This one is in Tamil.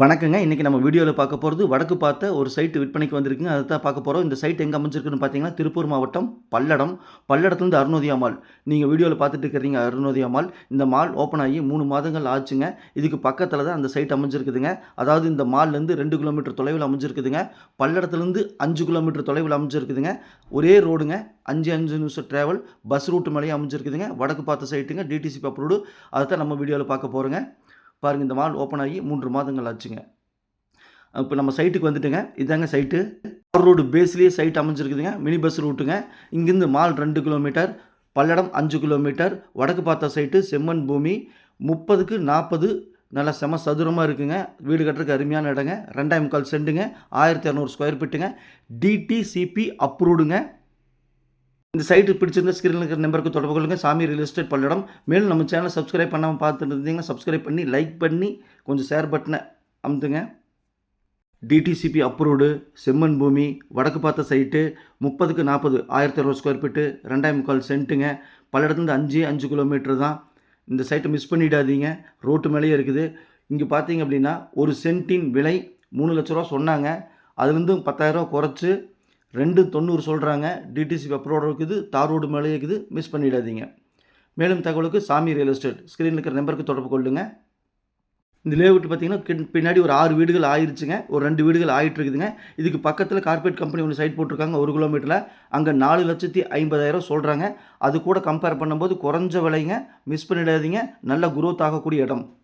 வணக்கங்க. இன்னைக்கு நம்ம வீடியோவில் பார்க்க போகிறது வடக்கு பார்த்த ஒரு சைட் விற்பனைக்கு வந்திருக்குங்க. அதை தான் பார்க்க போகிறோம் இந்த சைட் எங்கே அமைஞ்சிருக்குன்னு பார்த்தீங்கன்னா, திருப்பூர் மாவட்டம் பல்லடம். பல்லடத்துலேருந்து அருணோதயா மால். நீங்கள் வீடியோவில் பார்த்துட்டு இருக்கிறீங்க அருணோதயா மால். இந்த மால் ஓப்பன் ஆகி மூணு மாதங்கள் ஆச்சுங்க. இதுக்கு பக்கத்தில் தான் அந்த சைட் அமைஞ்சிருக்குதுங்க. அதாவது இந்த மால்லேருந்து ரெண்டு கிலோமீட்டர் தொலைவில் அமைஞ்சிருக்குதுங்க. பல்லடத்துலேருந்து அஞ்சு கிலோமீட்டர் தொலைவில் அமைஞ்சிருக்குதுங்க. ஒரே ரோடுங்க. 5, 5 நிமிஷம் டிராவல். பஸ் ரூட் மேலேயே அமைஞ்சிருக்குதுங்க. வடக்கு பார்த்த சைட்டுங்க. DTCP approved. அதை தான் நம்ம வீடியோவில் பார்க்க போகிறோங்க பாருங்கள் இந்த மால் ஓப்பன் ஆகி மூன்று மாதங்கள் ஆச்சுங்க. இப்போ நம்ம சைட்டுக்கு வந்துட்டுங்க இதாங்க சைட்டு. தார் ரோடு பேஸ்லேயே சைட் அமைஞ்சிருக்குதுங்க. மினி பஸ் ரூட்டுங்க. இங்கேருந்து மால் ரெண்டு கிலோமீட்டர். பல்லடம் அஞ்சு கிலோமீட்டர். வடக்கு பார்த்த சைட்டு செம்மண் பூமி. 30க்கு 40 நல்லா செம சதுரமாக இருக்குங்க. வீடு கட்டுறதுக்கு அருமையான இடங்க. ரெண்டாயிரம் கால் செண்டுங்க ஆயிரத்தி இரநூறு ஸ்கொயர் ஃபீட்டுங்க. டிடிசிபி அப்ரூவ்டுங்க. இந்த சைட்டு பிடிச்சிருந்தா ஸ்க்ரீன்ல இருக்கிற நம்பருக்கு தொடர்பு கொள்ளுங்க. சாமி ரியல் எஸ்டேட் பல்லடம். மேலும் நம்ம சேனலை சப்ஸ்கிரைப் பண்ணாமல் பார்த்துட்டு இருந்தீங்கன்னா, சப்ஸ்கிரைப் பண்ணி, லைக் பண்ணி, கொஞ்சம் ஷேர் பட்டனை அமுத்துங்க. DTCP approved. செம்மண் பூமி. வடக்கு பார்த்த சைட்டு. 30க்கு 40 1200 ஸ்கொயர் ஃபீட்டு. 2 1/4 சென்ட்டுங்க. பல்லடத்துலருந்து 5, 5 கிலோமீட்டர் தான். இந்த சைட்டை மிஸ் பண்ணிடாதீங்க. ரோட்டு மேலேயே இருக்குது. இங்கே பார்த்தீங்க அப்படின்னா, ஒரு சென்ட்டின் விலை மூணு லட்ச ரூபா சொன்னாங்க. அதுலேருந்து குறைச்சி 10,000 குறைச்சு 2.90 சொல்றாங்க. டிடிசிபி இருக்குது. தார் ரோடு மேலேயே இருக்குது. மிஸ் பண்ணிடாதீங்க. மேலும் தகவலுக்கு சாமி ரியல் எஸ்டேட். ஸ்க்ரீனில் இருக்கிற நம்பருக்கு தொடர்பு கொள்ளுங்க. இந்த லேஅவுட் பார்த்தீங்கன்னா, கின் பின்னாடி ஒரு ஆறு வீடுகள் ஆயிடுச்சுங்க ஒரு ரெண்டு வீடுகள் ஆயிட்டு இருக்குதுங்க. இதுக்கு பக்கத்தில் கார்பரேட் கம்பெனி ஒன்று சைட் போட்டிருக்காங்க ஒரு கிலோமீட்டரில் அங்கே நாலு லட்சத்தி ஐம்பதாயிரம் சொல்கிறாங்க அது கூட கம்பேர் பண்ணும்போது குறைஞ்ச விலைங்க. மிஸ் பண்ணிடாதீங்க. நல்ல குரோத் ஆகக்கூடிய இடம்.